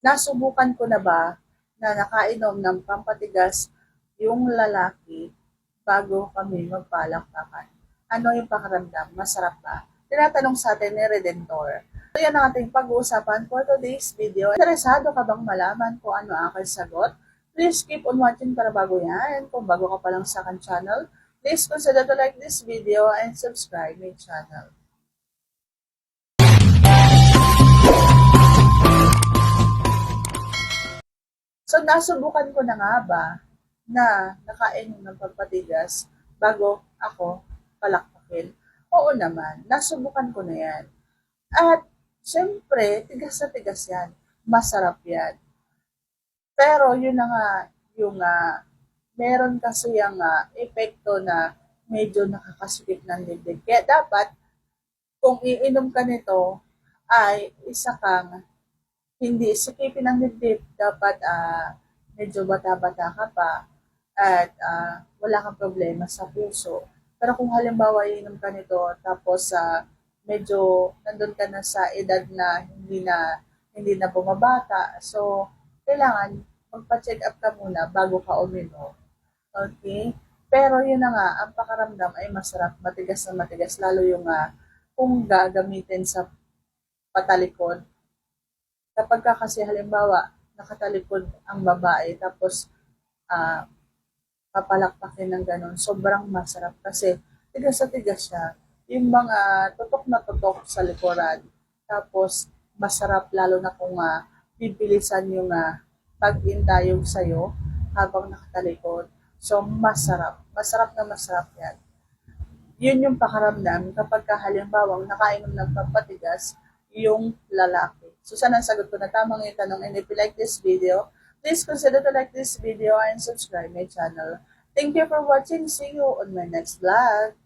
nasubukan ko na ba na nakainom ng pampatigas yung lalaki bago kami magpalakpakan? Ano yung pakiramdam? Masarap ba? Tinatanong sa atin ni Redentor. So yan ang ating pag-uusapan for today's video. Interesado ka bang malaman kung ano ang aking sagot? Please keep on watching para bago yan. Kung bago ka pa lang sa akin channel, please consider to like this video and subscribe my channel. So, nasubukan ko na nga ba na nakain ng pagpatigas bago ako palakpakin? Oo naman, nasubukan ko na yan. At, syempre, tigas na tigas yan. Masarap yan. Pero, yun na nga, yung ah, meron kasi yung ah, epekto na medyo nakakasukit ng dibdib. Kaya dapat, kung iinom ka nito, ay isa kang hindi sikipin ang dibdib, dapat ah, medyo bata-bata ka pa at ah, wala kang problema sa puso. Pero kung halimbawa inom ka nito tapos sa medyo nandun ka na sa edad na hindi na hindi na bumabata, so kailangan magpa-check up ka muna bago ka uminom. Okay? Pero yun na nga, ang pakaramdam ay masarap, matigas na matigas, lalo yung ah, kung gagamitin sa patalikod, kapag ka kasi halimbawa nakatalikod ang babae tapos ah papalakpakin ng ganun, sobrang masarap kasi tigas sa tigas siya. Yung mga tutok na tutok sa likuran. Tapos masarap lalo na kung uh, bibilisan yung uh, pag-indayog sa'yo habang nakatalikod. So masarap. Masarap na masarap yan. Yun yung pakaramdam kapag ka halimbawang nakainom ng pampatigas yung lalaki. So sana ang sagot ko na tamang yung tanong and if you like this video, please consider to like this video and subscribe my channel. Thank you for watching. See you on my next vlog.